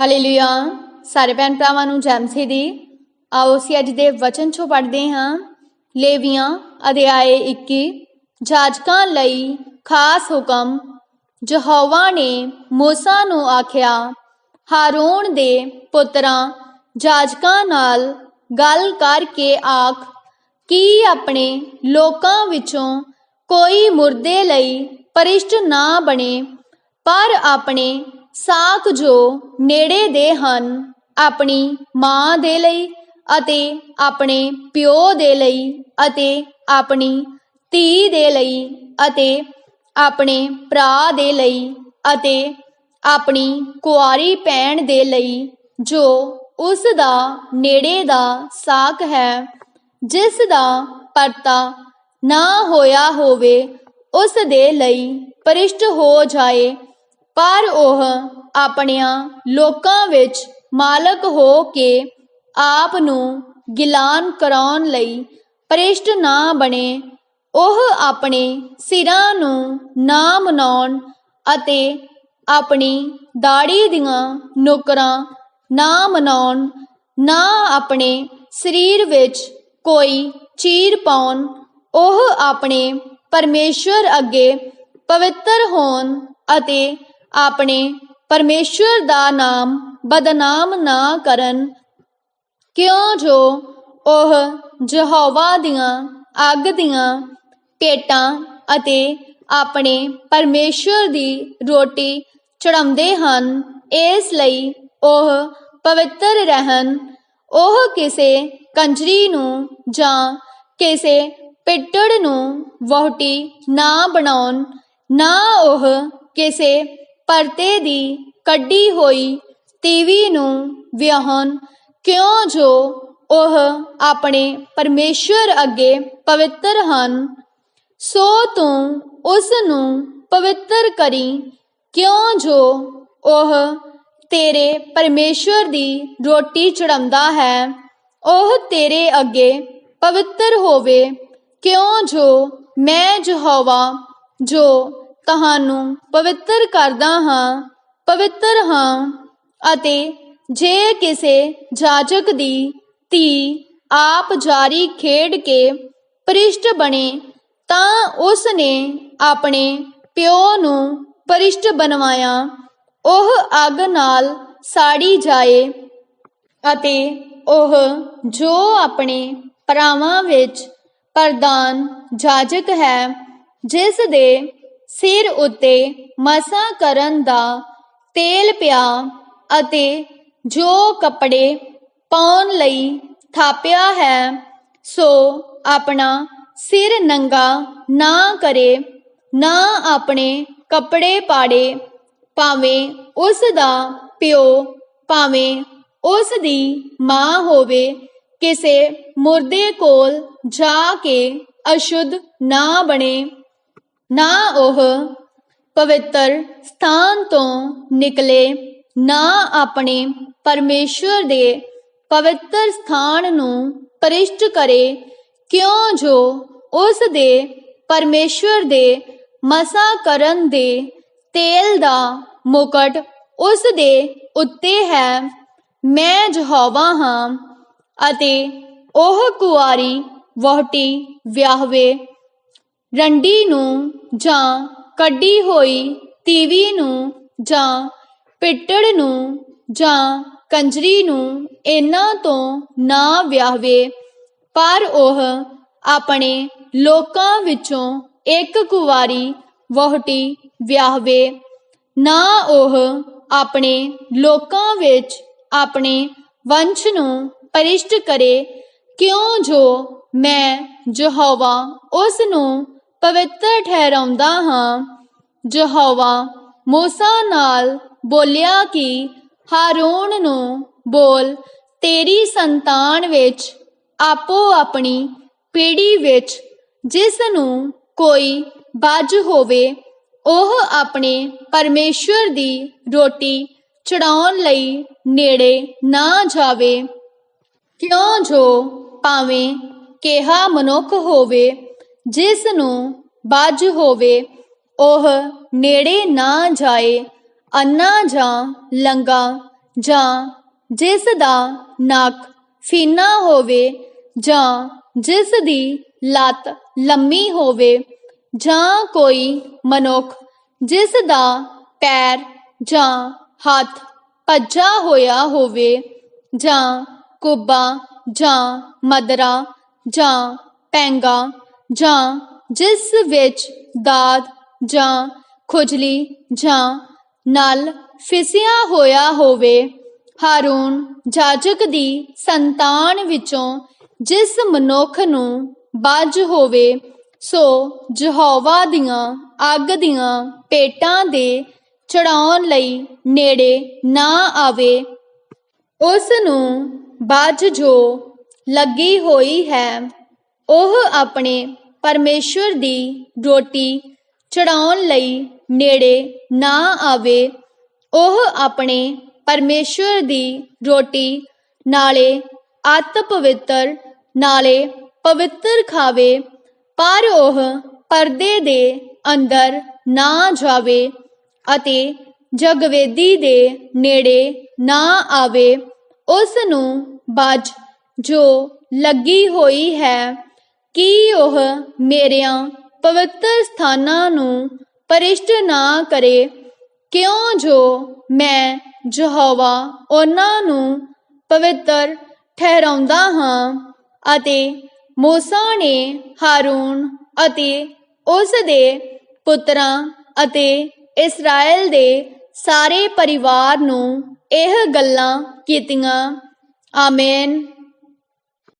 Hallelujah ਸਾਰੇ ਭੈਣ ਭਰਾਵਾਂ ਨੂੰ ਜੈ ਮਸੀਹ ਦੀ ਆਓ ਅਸੀਂ ਅੱਜ ਦੇ ਵਚਨ ਚੋਂ ਪੜ੍ਹਦੇ ਹਾਂ। ਲੇਵੀਆਂ, ਅਧਿਆਏ 21 ਜਾਜਕਾਂ ਲਈ ਖਾਸ ਹੁਕਮ। ਯਹੋਵਾ ਨੇ ਮੂਸਾ ਨੂੰ ਆਖਿਆ, ਹਾਰੂਨ ਦੇ ਪੁੱਤਰਾਂ, ਜਾਜਕਾਂ ਨਾਲ ਗੱਲ ਕਰਕੇ ਆਖ, ਕੀ ਆਪਣੇ ਲੋਕਾਂ ਵਿੱਚੋਂ ਕੋਈ ਮੁਰਦੇ ਲਈ ਪਰਿਸ਼ਟ ਨਾ ਬਣੇ, ਪਰ ਆਪਣੇ ਸਾਕ ਜੋ ਨੇੜੇ ਦੇ ਹਨ, ਆਪਣੀ ਮਾਂ ਦੇ ਲਈ ਅਤੇ ਆਪਣੇ ਪਿਓ ਦੇ ਲਈ ਅਤੇ ਆਪਣੀ ਧੀ ਦੇ ਲਈ ਅਤੇ ਆਪਣੇ ਭਰਾ ਦੇ ਲਈ ਅਤੇ ਆਪਣੀ ਕੁਆਰੀ ਭੈਣ ਦੇ ਲਈ, ਜੋ ਉਸ ਦਾ ਨੇੜੇ ਦਾ ਸਾਕ ਹੈ, ਜਿਸ ਦਾ ਪਰਤਾ ਨਾ ਹੋਇਆ ਹੋਵੇ, ਉਸ ਦੇ ਲਈ ਪਰਿਸ਼ਟ ਹੋ ਜਾਏ। ਪਰ ਉਹ ਆਪਣਿਆਂ ਲੋਕਾਂ ਵਿੱਚ ਮਾਲਕ ਹੋ ਕੇ ਆਪ ਨੂੰ ਗਿਲਾਨ ਕਰਾਉਣ ਲਈ ਪਰਿਸ਼ਟ ਨਾ ਬਣੇ, ਉਹ ਆਪਣੇ ਸਿਰਾਂ ਨੂੰ ਨਾ ਮਨਾਉਣ ਅਤੇ ਆਪਣੀ ਦਾੜੀ ਦੀਆਂ ਨੁਕਰਾਂ ਨਾ ਮਨਾਉਣ, ਨਾ ਆਪਣੇ ਸਰੀਰ ਵਿੱਚ ਕੋਈ ਚੀਰ ਪਾਉਣ, ਉਹ ਆਪਣੇ ਪਰਮੇਸ਼ਵਰ ਅੱਗੇ ਪਵਿੱਤਰ ਹੋਣ ਅਤੇ ਆਪਣੇ ਪਰਮੇਸ਼ਵਰ ਦਾ ਨਾਮ ਬਦਨਾਮ ਨਾ ਕਰਨ। ਕਿਉਂ ਜੋ ਉਹ ਯਹੋਵਾ ਦੀਆਂ ਅੱਗ ਦੀਆਂ ਪੇਟਾਂ ਅਤੇ ਆਪਣੇ ਪਰਮੇਸ਼ਵਰ ਦੀ ਰੋਟੀ ਚੜਾਉਂਦੇ ਹਨ, ਇਸ ਲਈ ਉਹ ਪਵਿੱਤਰ ਰਹਿਣ। ਉਹ ਕਿਸੇ ਕੰਜਰੀ ਨੂੰ ਜਾਂ ਕਿਸੇ ਪਿੱਟੜ ਨੂੰ ਵਹੁਟੀ ਨਾ ਬਣਾਉਣ, ਨਾ ਉਹ ਕਿਸੇ ਪਰਤੇ ਦੀ ਕੱਢੀ ਹੋਈ ਤੀਵੀ ਨੂੰ ਵਿਆਹਣ, ਕਿਉਂ ਜੋ ਉਹ ਆਪਣੇ ਪਰਮੇਸ਼ਵਰ ਅੱਗੇ ਪਵਿੱਤਰ ਹਨ, ਸੋ ਤੂੰ ਉਸ ਨੂੰ ਪਵਿੱਤਰ ਕਰੀ, ਕਿਉਂ ਜੋ ਉਹ ਤੇਰੇ ਪਰਮੇਸ਼ਵਰ ਦੀ ਰੋਟੀ ਚੜਾਉਂਦਾ ਹੈ, ਉਹ ਤੇਰੇ ਅੱਗੇ ਪਵਿੱਤਰ ਹੋਵੇ, ਕਿਉਂ ਜੋ ਮੈਂ ਯਹੋਵਾ, ਜੋ ਤੁਹਾਨੂੰ ਪਵਿੱਤਰ ਕਰਦਾ ਹਾਂ, ਪਵਿੱਤਰ ਹਾਂ। ਅਤੇ ਜੇ ਕਿਸੇ ਜਾਜਕ ਦੀ ਧੀ ਆਪ ਜਾਰੀ ਖੇਡ ਕੇ ਪਰਿਸ਼ਟ ਬਣੇ, ਤਾਂ ਉਸ ਨੇ ਆਪਣੇ ਪਿਓ ਨੂੰ ਪਰਿਸ਼ਟ ਬਣਵਾਇਆ। ਉਹ ਅੱਗ ਨਾਲ ਸਾੜੀ ਜਾਏ ਅਤੇ ਉਹ ਜੋ ਆਪਣੇ ਭਰਾਵਾਂ ਵਿੱਚ ਪ੍ਰਧਾਨ ਜਾਜਕ ਹੈ, ਜਿਸ ਦੇ ਸਿਰ ਉੱਤੇ ਮਸਾਂ ਕਰਨ ਦਾ ਤੇਲ ਪਿਆ ਅਤੇ ਜੋ ਕੱਪੜੇ ਪਾਉਣ ਲਈ ਥਾਪਿਆ ਹੈ, ਸੋ ਆਪਣਾ ਸਿਰ ਨੰਗਾ ਨਾ ਕਰੇ, ਨਾ ਆਪਣੇ ਕੱਪੜੇ ਪਾੜੇ, ਭਾਵੇਂ ਉਸ ਦਾ ਪਿਓ, ਭਾਵੇਂ ਉਸ ਦੀ ਮਾਂ ਹੋਵੇ, ਕਿਸੇ ਮੁਰਦੇ ਕੋਲ ਜਾ ਕੇ ਅਸ਼ੁੱਧ ਨਾ ਬਣੇ। ਨਾ ਉਹ ਪਵਿੱਤਰ ਸਥਾਨ ਤੋਂ ਨਿਕਲੇ, ਨਾ ਆਪਣੇ ਪਰਮੇਸ਼ਵਰ ਦੇ ਪਵਿੱਤਰ ਸਥਾਨ ਨੂੰ ਪਰਿਸ਼ਟ ਕਰੇ, ਕਿਉਂ ਜੋ ਉਸ ਦੇ ਪਰਮੇਸ਼ਵਰ ਦੇ ਮਸਾ ਕਰਨ ਦੇ ਤੇਲ ਦਾ ਮੁਕਟ ਉਸ ਦੇ ਉੱਤੇ ਹੈ। ਮੈਂ ਯਹੋਵਾ ਹਾਂ ਅਤੇ ਉਹ ਕੁਆਰੀ ਵਹੁਟੀ ਵਿਆਹਵੇ। ਰੰਡੀ ਨੂੰ ਜਾਂ ਕੱਢੀ ਹੋਈ ਤੀਵੀ ਨੂੰ ਜਾਂ ਪਿੱਟੜ ਨੂੰ ਜਾਂ ਕੰਜਰੀ ਨੂੰ ਇਹਨਾਂ ਤੋਂ ਨਾ ਵਿਆਹਵੇ, ਪਰ ਉਹ ਆਪਣੇ ਲੋਕਾਂ ਵਿੱਚੋਂ ਇੱਕ ਕੁਵਾਰੀ ਵਹੁਟੀ ਵਿਆਹਵੇ। ਨਾ ਉਹ ਆਪਣੇ ਲੋਕਾਂ ਵਿੱਚ ਆਪਣੇ ਵੰਸ਼ ਨੂੰ ਪਰਿਸ਼ਟ ਕਰੇ, ਕਿਉਂ ਜੋ ਮੈਂ ਯਹੋਵਾ ਉਸ ਨੂੰ ਪਵਿੱਤਰ ਠਹਿਰਾਉਂਦਾ ਹਾਂ। ਯਹੋਵਾ ਮੂਸਾ ਨਾਲ ਬੋਲਿਆ ਕਿ ਹਾਰੂਨ ਨੂੰ ਬੋਲ, ਤੇਰੀ ਸੰਤਾਨ ਵਿੱਚ, ਆਪੋ ਆਪਣੀ ਪੀੜੀ ਵਿੱਚ, ਜਿਸ ਨੂੰ ਕੋਈ ਬਾਜ ਹੋਵੇ, ਉਹ ਆਪਣੇ ਪਰਮੇਸ਼ਵਰ ਦੀ ਰੋਟੀ ਚੜਾਉਣ ਲਈ ਨੇੜੇ ਨਾ ਜਾਵੇ। ਕਿਉਂ ਜੋ ਭਾਵੇਂ ਕਿਹਾ ਮਨੁੱਖ ਹੋਵੇ ਜਿਸ ਨੂੰ ਬਾਜ ਹੋਵੇ, ਉਹ ਨੇੜੇ ਨਾ ਜਾਏ, ਅੰਨਾ ਜਾਂ ਲੰਗਾ ਜਾਂ ਜਿਸ ਦਾ ਨੱਕ ਫੀਨਾ ਹੋਵੇ ਜਾਂ ਜਿਸ ਦੀ ਲੱਤ ਲੰਮੀ ਹੋਵੇ ਜਾਂ ਕੋਈ ਮਨੁੱਖ ਜਿਸ ਦਾ ਪੈਰ ਜਾਂ ਹੱਥ ਭੱਜਾ ਹੋਇਆ ਹੋਵੇ ਜਾਂ ਕੁੱਬਾ ਜਾਂ ਮਦਰਾ ਜਾਂ ਪੈਂਗਾ ਜਾਂ ਜਿਸ ਵਿੱਚ ਦਾਦ ਜਾਂ ਖੁਜਲੀ ਜਾਂ ਨਲ ਫਿਸਿਆ ਹੋਇਆ ਹੋਵੇ, ਹਾਰੂਨ ਜਾਜਕ ਦੀ ਸੰਤਾਨ ਵਿੱਚੋਂ ਜਿਸ ਮਨੁੱਖ ਨੂੰ ਬਾਜ ਹੋਵੇ, ਸੋ ਯਹੋਵਾ ਦੀਆਂ ਅੱਗ ਦੀਆਂ ਪੇਟਾਂ ਦੇ ਚੜਾਉਣ ਲਈ ਨੇੜੇ ਨਾ ਆਵੇ, ਉਸ ਨੂੰ ਬਾਜ ਜੋ ਲੱਗੀ ਹੋਈ ਹੈ। ਉਹ ਆਪਣੇ ਪਰਮੇਸ਼ਵਰ ਦੀ ਰੋਟੀ ਚੜਾਉਣ ਲਈ ਨੇੜੇ ਨਾ ਆਵੇ, ਉਹ ਆਪਣੇ ਪਰਮੇਸ਼ਵਰ ਦੀ ਰੋਟੀ ਨਾਲੇ ਅਤ ਪਵਿੱਤਰ ਨਾਲੇ ਪਵਿੱਤਰ ਖਾਵੇ, ਪਰ ਉਹ ਪਰਦੇ ਦੇ ਅੰਦਰ ਨਾ ਜਾਵੇ ਅਤੇ ਜਗਵੇਦੀ ਦੇ ਨੇੜੇ ਨਾ ਆਵੇ, ਉਸ ਨੂੰ ਬੱਜ ਜੋ ਲੱਗੀ ਹੋਈ ਹੈ ਕਿ ਉਹ ਮੇਰਿਆਂ ਪਵਿੱਤਰ ਸਥਾਨਾਂ ਨੂੰ ਪਰਿਸ਼ਟ ਨਾ ਕਰੇ? ਕਿਉਂ ਜੋ ਮੈਂ ਯਹੋਵਾ ਉਹਨਾਂ ਨੂੰ ਪਵਿੱਤਰ ਠਹਿਰਾਉਂਦਾ ਹਾਂ ਅਤੇ ਮੂਸਾ ਨੇ ਹਾਰੂਨ ਅਤੇ ਉਸ ਦੇ ਪੁੱਤਰਾਂ ਅਤੇ ਇਸਰਾਇਲ ਦੇ ਸਾਰੇ ਪਰਿਵਾਰ ਨੂੰ ਇਹ ਗੱਲਾਂ ਕੀਤੀਆਂ। ਆਮੇਨ।